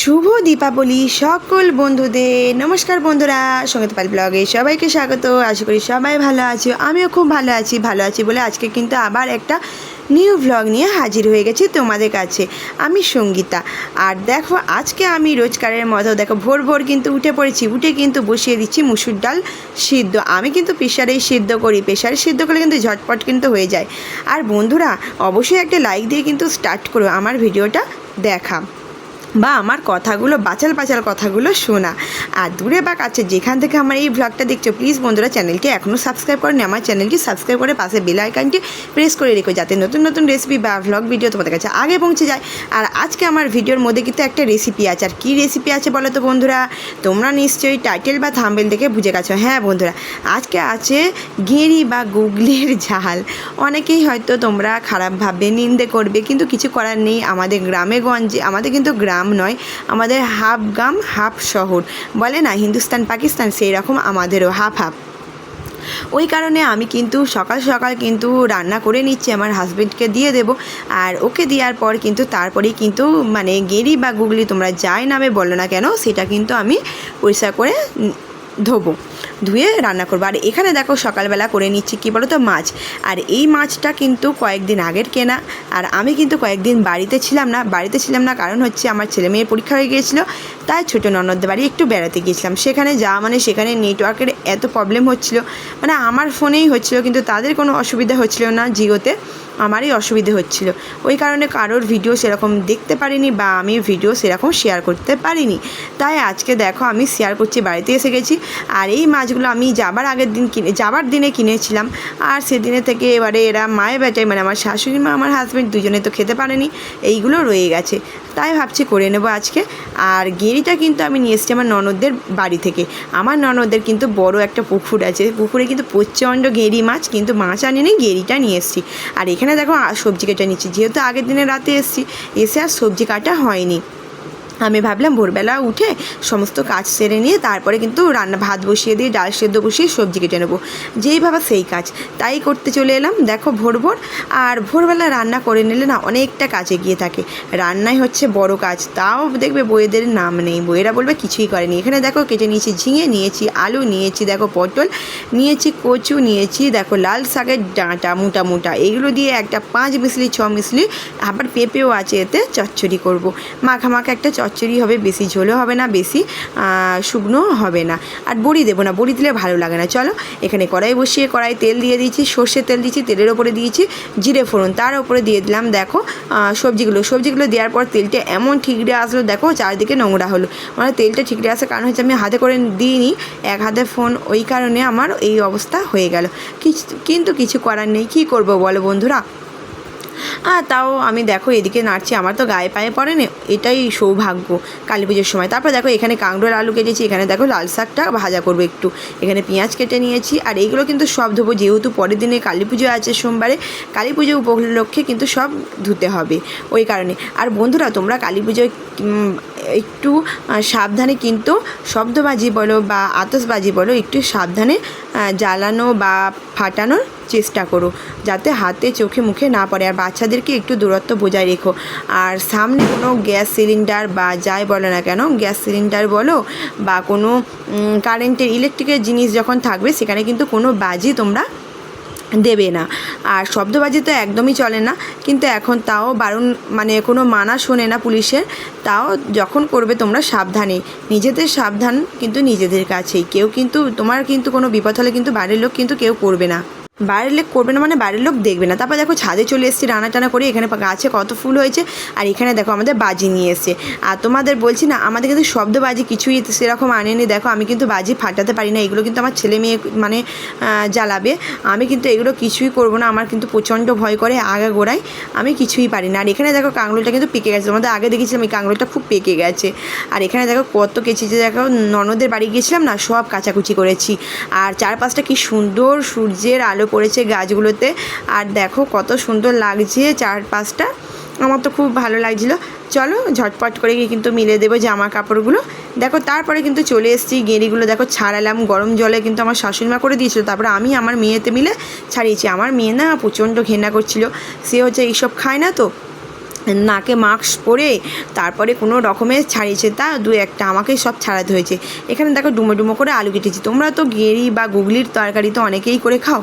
শুভ দীপাবলি সকল বন্ধুদের। নমস্কার বন্ধুরা সংগীত পাল ব্লগে সবাইকে স্বাগত। আশা করি সবাই ভালো আছো, আমিও খুব ভালো আছি ভালো আছি বলে আজকে কিন্তু আবার একটা নিউ ব্লগ নিয়ে হাজির হয়ে গেছি তোমাদের কাছে। আমি সঙ্গীতা। আর দেখো, আজকে আমি রোজকারের মতো দেখো, ভোর ভোর কিন্তু উঠে পড়েছি, উঠে কিন্তু বসিয়ে দিচ্ছি মুসুর ডাল সিদ্ধ। আমি কিন্তু প্রেশারেই সিদ্ধ করি প্রেশারে সিদ্ধ করলে কিন্তু ঝটপট কিন্তু হয়ে যায়। আর বন্ধুরা, অবশ্যই একটা লাইক দিয়ে কিন্তু স্টার্ট করো, আমার ভিডিওটা দেখা। বা আমার কথাগুলো, বাচাল বাচাল কথাগুলো শোনা। আর দূরে বা কাছে যেখান থেকে আমার এই ভ্লগটা দেখছ প্লিজ বন্ধুরা চ্যানেলকে এখনও সাবস্ক্রাইব করেনি, আমার চ্যানেলটি সাবস্ক্রাইব করে পাশে বেল আইকনটি প্রেস করে রেখো যাতে নতুন নতুন রেসিপি বা ভ্লগ ভিডিও তোমাদের কাছে আগে পৌঁছে যায়। আর আজকে আমার ভিডিওর মধ্যে কিন্তু একটা রেসিপি আছে। আর কী রেসিপি আছে বলো তো বন্ধুরা? তোমরা নিশ্চয়ই টাইটেল বা থাম্বেল দেখে বুঝে গেছো। হ্যাঁ বন্ধুরা, আজকে আছে গেঁড়ি বা গুগলির ঝাল। অনেকেই হয়তো তোমরা খারাপ ভাববে নিন্দে করবে, কিন্তু কিছু করার নেই। আমাদের গ্রামে গঞ্জে, আমাদের কিন্তু গ্রাম নয়, আমাদের হাফ গ্রাম, হাফ শহর। বলে না, হিন্দুস্তান, পাকিস্তান সেই রকম আমাদেরও, হাফ হাফ। ওই কারণে আমি কিন্তু সকাল সকাল কিন্তু রান্না করে নিচ্ছি, আমার হাজব্যান্ডকে দিয়ে দেব। আর ওকে দেওয়ার পর কিন্তু তারপরেই কিন্তু মানে গেরি বা গুগলি তোমরা যাই নামে বলো না কেন, সেটা কিন্তু আমি পরিষ্কার করে ধোবো। ধুয়ে রান্না করব। আর এখানে দেখো সকালবেলা করে নিচ্ছি কী বলো তো মাছ। আর এই মাছটা কিন্তু কয়েকদিন আগের কেনা। আর আমি কিন্তু কয়েকদিন বাড়িতে ছিলাম না। বাড়িতে ছিলাম না কারণ হচ্ছে আমার ছেলে মেয়ের পরীক্ষা হয়ে গিয়েছিল। তাই ছোটো ননদদের বাড়ি একটু বেড়াতে গিয়েছিলাম। সেখানে যাওয়া মানে সেখানে নেটওয়ার্কের এত প্রবলেম হচ্ছিল। মানে আমার ফোনেই হচ্ছিল, কিন্তু তাদের কোনো অসুবিধা হচ্ছিল না জিওতে। আমারই অসুবিধে হচ্ছিল। ওই কারণে কারোর ভিডিও সেরকম দেখতে পারিনি বা আমি ভিডিও সেরকম শেয়ার করতে পারিনি। তাই আজকে দেখো আমি শেয়ার করছি, বাড়িতে এসে গেছি। আর এই মাছগুলো আমি যাবার আগের দিন কিনে, যাবার দিনে কিনেছিলাম। আর সেদিনে থেকে এবারে এরা মায়ের বেটায় মানে আমার শাশুড়ি মা, আমার হাজব্যান্ড দুজনে তো খেতে পারেনি। এইগুলো রয়ে গেছে। তাই ভাবছি করে নেব আজকে। আর গেরিটা কিন্তু আমি নিয়ে এসেছি আমার ননদদের বাড়ি থেকে। আমার ননদদের কিন্তু বড় একটা পুকুর আছে। পুকুরে কিন্তু প্রচণ্ড গেরি মাছ, কিন্তু মাছ আনিনি গেরিটা নিয়ে এসেছি। আর এখানে দেখো আ- সবজি কেটে নিচ্ছি। যেহেতু আগের দিনে রাতে এসেছি, এসে আর সবজি কাটা হয়নি। আমি ভাবলাম ভোরবেলা উঠে সমস্ত কাজ সেরে নিয়ে তারপরে কিন্তু রান্না, ভাত বসিয়ে দিয়ে, ডাল সেদ্ধ বসিয়ে সবজি কেটে নেব। যেই ভাবা সেই কাজ। তাই করতে চলে এলাম। দেখো ভোর ভোর। আর ভোরবেলা রান্না করে নিলে না অনেকটা কাজে গিয়ে থাকে। রান্নাই হচ্ছে বড় কাজ। তাও দেখবে বইয়েদের নাম নেই। বইয়েরা বলবে কিছুই করেনি। এখানে দেখো কেটে নিয়েছি ঝিঙে, নিয়েছি আলু, নিয়েছি দেখো পটল, নিয়েছি কচু, নিয়েছি দেখো লাল শাকের ডাঁটা, মোটা মোটা। এগুলো দিয়ে একটা পাঁচ মিশলি, ছ মিশলি আবার পেঁপেও আছে এতে চচ্চড়ি করব। মাখা মাখা একটা চচ্চড়ি হবে, বেশি ঝোলও হবে না, বেশি শুকনো হবে না। আর বড়ি দেবো না, বড়ি দিলে ভালো লাগে না। চলো, এখানে কড়াই বসিয়ে কড়াই তেল দিয়ে দিয়েছি, সর্ষের তেল দিয়েছি, তেলের ওপরে দিয়েছি জিরে ফোড়ন। তার ওপরে দিয়ে দিলাম, দেখো সবজিগুলো। সবজিগুলো দেওয়ার পর তেলটা এমন ঠিকরে আসলো, দেখো, চারিদিকে নোংরা হলো। মানে তেলটা ঠিকরে আসার কারণ হচ্ছে আমি হাতে করে দিইনি, এক হাতে ফোন, ওই কারণে আমার এই অবস্থা হয়ে গেল। কিন্তু কিছু করার নেই। কী করব বলো বন্ধুরা? আর তাও আমি দেখো এদিকে নাড়ছি, আমার তো গায়ে পায়ে পড়ে না এটাই সৌভাগ্য কালী পুজোর সময়। তারপর দেখো এখানে কাঁকড়োর আলু কেটেছি, এখানে দেখো লাল শাকটা ভাজা করব একটু। এখানে পেঁয়াজ কেটে নিয়েছি, আর এইগুলো কিন্তু সব ধোবো, যেহেতু পরের দিনে কালী পুজো আছে সোমবারে, কালী পুজো উপলক্ষে কিন্তু সব ধুতে হবে, ওই কারণে। আর বন্ধুরা, তোমরা কালী পুজোয় একটু সাবধানে কিন্তু শব্দবাজি বলো বা আতসবাজি বলো একটু সাবধানে জ্বালানো বা ফাটানোর চেষ্টা করো। যাতে হাতে চোখে মুখে না পড়ে। আর বাচ্চাদেরকে একটু দূরত্ব বজায় রেখো। আর সামনে কোনো গ্যাস সিলিন্ডার বা যাই বলো না কেন, গ্যাস সিলিন্ডার বলো বা কোনো কারেন্টের ইলেকট্রিকের জিনিস যখন থাকবে, সেখানে কিন্তু কোনো বাজি তোমরা দেবে না। আর শব্দবাজি তো একদমই চলে না, কিন্তু এখন তাও বারুণ মানে কোনো মানা শোনে না পুলিশের, তাও যখন করবে তোমরা সাবধানে। নিজেদের সাবধান কিন্তু নিজেদের কাছেই। কেউ কিন্তু, তোমার কিন্তু কোনো বিপদ হলে কিন্তু বাড়ির লোক কিন্তু কেউ করবে না। বাইরের লোক করবে না মানে বাইরের লোক দেখবে না। তারপর দেখো ছাদে চলে এসেছি রান্না টানা করে, এখানে গাছে কত ফুল হয়েছে, আর এখানে দেখো আমাদের বাজি নিয়ে এসছে। আর তোমাদের বলছি না, আমাদের কিন্তু শব্দ বাজি কিছুই সেরকম আনেনি। দেখো আমি কিন্তু বাজি ফাটাতে পারি না, এগুলো কিন্তু আমার ছেলে মেয়ে মানে জ্বালাবে। আমি কিন্তু এগুলো কিছুই করব না, আমার কিন্তু প্রচণ্ড ভয় করে আগা গোড়ায়। আমি কিছুই পারি না। আর এখানে দেখো কাঁকড়োটা কিন্তু পেকে গেছে। তোমাদের আগে দেখেছিলাম এই কাঁকড়োটা খুব পেকে গেছে। আর এখানে দেখো কত কেচেছে দেখো ননদের বাড়ি গিয়েছিলাম না, সব কাচাকুচি করেছি। আর চারপাশটা কি সুন্দর সূর্যের আলো পড়েছে গাছগুলোতে। আর দেখো কত সুন্দর লাগছে চারপাশটা। আমার তো খুব ভালো লাগছিল। চলো ঝটপট করে গিয়ে কিন্তু মিলে দেবো জামা কাপড়গুলো। দেখো তারপরে কিন্তু চলে এসেছি গেঁড়িগুলো দেখো ছাড়ালাম, গরম জলে কিন্তু আমার শাশুড়ি মা করে দিয়েছিলো। তারপরে আমি আমার মেয়েতে মিলে ছাড়িয়েছি। আমার মেয়ে না প্রচণ্ড ঘেন্না করছিল। সে হচ্ছে এইসব খায় না তো, নাকে মাস্ক পরে তারপরে কোনো রকমের ছাড়িয়েছে। তা দু একটা আমাকে সব ছাড়াতে হয়েছে। এখানে দেখো ডুমো ডুমো করে আলু কেটেছি। তোমরা তো গেঁড়ি বা গুগলির তরকারি তো অনেকেই করে খাও।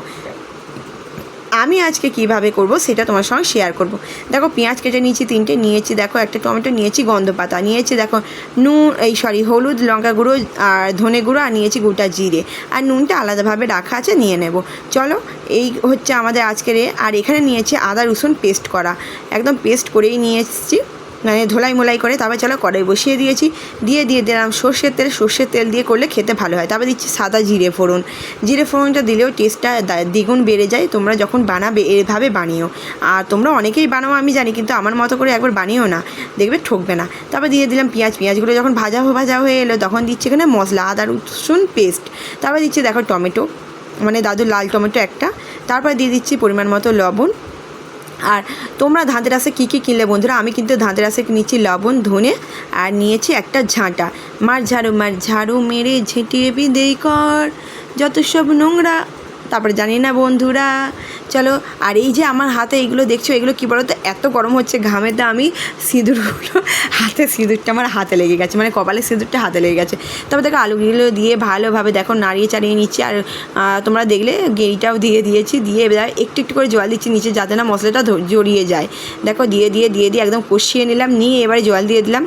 আমি আজকে কীভাবে করব সেটা তোমার সঙ্গে শেয়ার করব। দেখো, পেঁয়াজ কেটে নিয়েছি তিনটে, নিয়েছি দেখো একটা টমেটো, নিয়েছি গন্ধ পাতা নিয়েছি দেখো নুন, এই সরি হলুদ লঙ্কা গুঁড়ো আর ধনে গুঁড়ো আর নিয়েছি গোটা জিরে। আর নুনটা আলাদাভাবে রাখা আছে, নিয়ে নেব। চলো, এই হচ্ছে আমাদের আজকের। আর এখানে নিয়েছি আদা রসুন পেস্ট করা। একদম পেস্ট করেই নিয়ে এসেছি। মানে ধোলাই মোলাই করে, তারপরে চলো কড়াই বসিয়ে দিয়েছি। দিয়ে দিয়ে দিলাম সর্ষের তেল। সর্ষের তেল দিয়ে করলে খেতে ভালো হয়। তারপরে দিচ্ছি সাদা জিরে ফোড়ন। জিরে ফোড়নটা দিলেও টেস্টটা দ্বিগুণ বেড়ে যায়। তোমরা যখন বানাবে, এভাবে বানিও। আর তোমরা অনেকেই বানাও, আমি জানি, কিন্তু আমার মতো করে একবার বানিও না। দেখবে ঠকবে না। তারপর দিয়ে দিলাম পেঁয়াজ। পেঁয়াজগুলো যখন ভাজা ভাজা হয়ে এলো, তখন দিচ্ছি এখানে মশলা, আদা, রসুন পেস্ট। তারপর দিচ্ছি, দেখো টমেটো। মানে দাদুর লাল টমেটো একটা। তারপর দিয়ে দিচ্ছি পরিমাণ মতো লবণ। আর তোমরা ধানতেরাসে রাসে কী কী কিনলে বন্ধুরা? আমি কিন্তু ধানতেরাসে রাসে নিচ্ছি লবণ, ধনে আর নিয়েছি একটা ঝাঁটা। মার ঝাড়ু মার ঝাড়ু মেরে ঝেঁটিয়ে বিদেই কর। যত সব নোংরা তারপরে জানি না বন্ধুরা, চলো, আর এই যে আমার হাতে এইগুলো দেখছ, এগুলো কী বলো তো এত গরম হচ্ছে ঘামেতে আমি সিঁদুরগুলো হাতে, সিঁদুরটা আমার হাতে লেগে গেছে মানে কপালে সিঁদুরটা হাতে লেগে গেছে। তারপর দেখো আলুগুলো দিয়ে ভালোভাবে দেখো নাড়িয়ে চাড়িয়ে নিচ্ছি, আর তোমরা দেখলে গেরিটাও দিয়ে দিয়েছি, দিয়ে এবার একটু একটু করে জল দিচ্ছি নিচে, যাতে না মশলাটা জড়িয়ে যায়। দেখো দিয়ে দিয়ে দিয়ে দিয়ে একদম কষিয়ে নিলাম, নিয়ে এবারে জল দিয়ে দিলাম।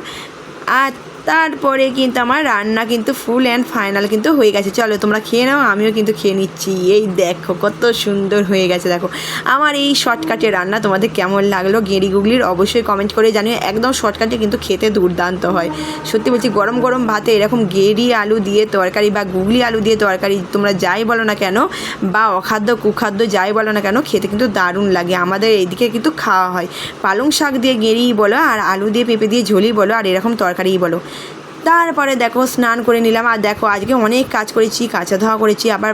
আর তারপরে কিন্তু আমার রান্না কিন্তু ফুল অ্যান্ড ফাইনাল কিন্তু হয়ে গেছে। চলো তোমরা খেয়ে নাও, আমিও কিন্তু খেয়ে নিচ্ছি। এই দেখো কত সুন্দর হয়ে গেছে, দেখো। আমার এই শর্টকাটে রান্না তোমাদের কেমন লাগল গেঁড়ি গুগলির অবশ্যই কমেন্ট করে জানিও। একদম শর্টকাটে কিন্তু খেতে দুর্দান্ত হয়। সত্যি বলছি, গরম গরম ভাতে এরকম গেঁড়ি আলু দিয়ে তরকারি বা গুগলি আলু দিয়ে তরকারি তোমরা যাই বলো না কেন, বা অখাদ্য, কুখাদ্য যাই বলো না কেন, খেতে কিন্তু দারুণ লাগে। আমাদের এইদিকে কিন্তু খাওয়া হয়। পালং শাক দিয়ে গেঁড়িই বলো, আর আলু দিয়ে পেঁপে দিয়ে ঝোলই বলো, আর এরকম তরকারিই বলো। তারপরে দেখো স্নান করে নিলাম। আর দেখো আজকে অনেক কাজ করেছি, কাঁচা ধোয়া করেছি, আবার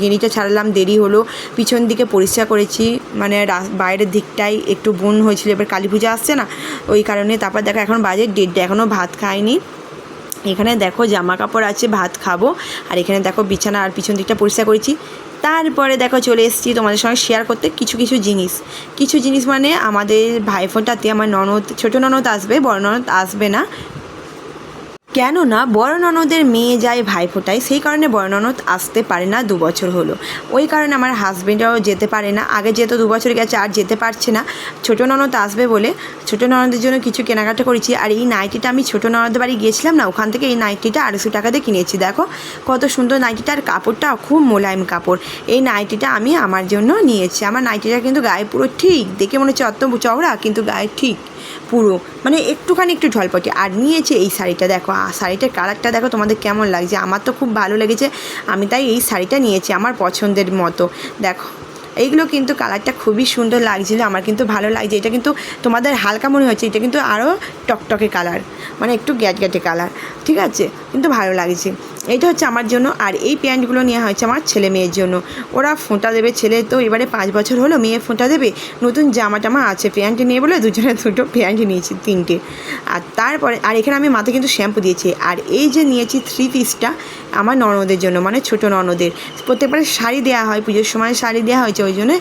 গেঁড়িটা ছাড়লাম, দেরি হলো। পিছন দিকে পরিষ্কার করেছি মানে বাইরের দিকটাই একটু বন হয়েছিল, এবার কালী পূজা আসছে না, ওই কারণে। তারপর দেখো এখন বাজে ডেটটা এখনও ভাত খাইনি। এখানে দেখো জামা কাপড় আছে, ভাত খাব। আর এখানে দেখো বিছানা আর পিছন দিকটা পরিষ্কার করেছি। তারপরে দেখো চলে এসেছি তোমাদের সঙ্গে শেয়ার করতে কিছু কিছু জিনিস। কিছু জিনিস মানে আমাদের ভাইফোঁটাতে আমার ননদ, ছোটো ননদ আসবে, বড় ননদ আসবে না। কেননা বড় ননদের মেয়ে যায় ভাইফোঁটায়, সেই কারণে বড় ননদ আসতে পারে না দু বছর হলো। ওই কারণে আমার হাজবেন্ডও যেতে পারে না। আগে যেহেতু দু বছর গেছে, আর যেতে পারছে না। ছোটো ননদ আসবে বলে ছোটো ননদের জন্য কিছু কেনাকাটা করেছি। আর এই নাইটিটা আমি ছোটো ননদের বাড়ি গিয়েছিলাম না, ওখান থেকে এই নাইটিটা আড়াইশো টাকা দিয়ে কিনেছি। দেখো, কত সুন্দর নাইটিটা আর কাপড়টা খুব মোলায়েম কাপড়। এই নাইটিটা আমি আমার জন্য নিয়েছি। আমার নাইটিটা কিন্তু গায়ে পুরো ঠিক। দেখে মনে হচ্ছে অত চওড়া, কিন্তু গায়ে ঠিক। পুরো মানে একটুখানি একটু ঝলপটে। আর নিয়েছে এই শাড়িটা, দেখো শাড়িটার কালারটা দেখো তোমাদের কেমন লাগছে। আমার তো খুব ভালো লেগেছে, আমি তাই এই শাড়িটা নিয়েছি আমার পছন্দের মতো। দেখো, এইগুলো কিন্তু কালারটা খুবই সুন্দর লাগছিল, আমার কিন্তু ভালো লাগছে। এটা কিন্তু তোমাদের হালকা মনে হচ্ছে, এটা কিন্তু আরও টকটকে কালার মানে একটু গ্যাট গ্যাটে কালার ঠিক আছে? কিন্তু ভালো লাগছে। এইটা হচ্ছে আমার জন্য, আর এই প্যান্টগুলো নেওয়া হয়েছে আমার ছেলে মেয়ের জন্য। ওরা ফোঁটা দেবে ছেলে তো এবারে পাঁচ বছর হলো, মেয়ে ফোঁটা দেবে, নতুন জামা টামা আছে, প্যান্ট নিয়ে বলে দুজনে দুটো প্যান্ট নিয়েছি, তিনটে। আর তারপরে, আর এখানে আমি মাথায় কিন্তু শ্যাম্পু দিয়েছি, আর এই যে নিয়েছি থ্রি পিসটা আমার ননদের জন্য মানে ছোটো ননদের। প্রত্যেকবারে শাড়ি দেওয়া হয়, পুজোর সময় শাড়ি দেওয়া হয়েছে, ওই জন্য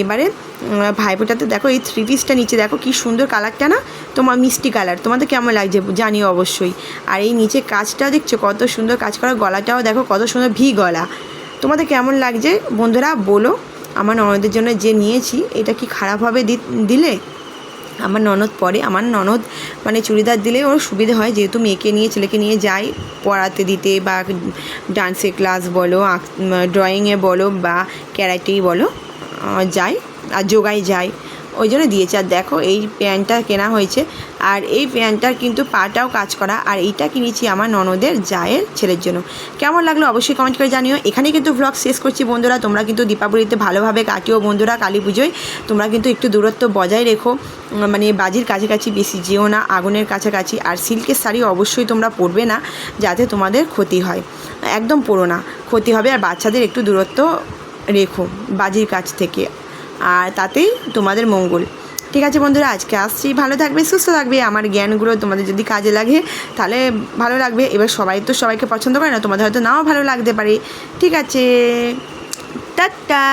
এবারে উম, ভাইফোঁটাতে দেখো এই থ্রি পিসটা নিচে দেখো কি সুন্দর কালারটা না? তোমার মিষ্টি কালার তোমাদের কেমন লাগছে জানিও অবশ্যই। আর এই নিচে কাজটা দেখছ কত সুন্দর কাজ করা গলাটাও দেখো কত সুন্দর ভি গলা। তোমাদের কেমন লাগছে? বন্ধুরা বলো। আমার ননদের জন্য যে নিয়েছি এটা কি খারাপভাবে দি- দিলে? আমার ননদ পরে আমার ননদ মানে চুড়িদার দিলে ওর সুবিধে হয় যেহেতু মেয়েকে নিয়ে ছেলেকে নিয়ে যায় পড়াতে দিতে বা ডান্সের ক্লাস বলো ড্রয়িংয়ে বলো বা ক্যারাটেই বলো যায়। আর যোগায় যায়। ওই জন্য দিয়েছে। আর দেখো, এই প্যান্টটা কেনা হয়েছে। আর এই প্যান্টটার কিন্তু পাটাও কাজ করা। আর এইটা কিনেছি আমার ননদের জায়ের ছেলের জন্য। কেমন লাগল অবশ্যই কমেন্ট করে জানিও। এখানে কিন্তু ব্লগ শেষ করছি বন্ধুরা। তোমরা কিন্তু দীপাবলিতে ভালোভাবে কাটিও বন্ধুরা কালী পুজোয়। তোমরা কিন্তু একটু দূরত্ব বজায় রেখো। মানে বাজির কাছাকাছি বেশি যেও না, আগুনের কাছাকাছি। আর সিল্কের শাড়ি অবশ্যই তোমরা পরবে না, যাতে তোমাদের ক্ষতি হয়। একদম পরো না। ক্ষতি হবে। আর বাচ্চাদের একটু দূরত্ব রেখো বাজির কাছ থেকে। আর তাতেই তোমাদের মঙ্গল। ঠিক আছে বন্ধুরা, আজকে আসছি। ভালো থাকবে, সুস্থ থাকবে। আমার জ্ঞানগুলো তোমাদের যদি কাজে লাগে, তাহলে ভালো লাগবে। এবার সবাই তো সবাইকে পছন্দ করে না, তোমাদের হয়তো নাও ভালো লাগতে পারে। ঠিক আছে, টাটা।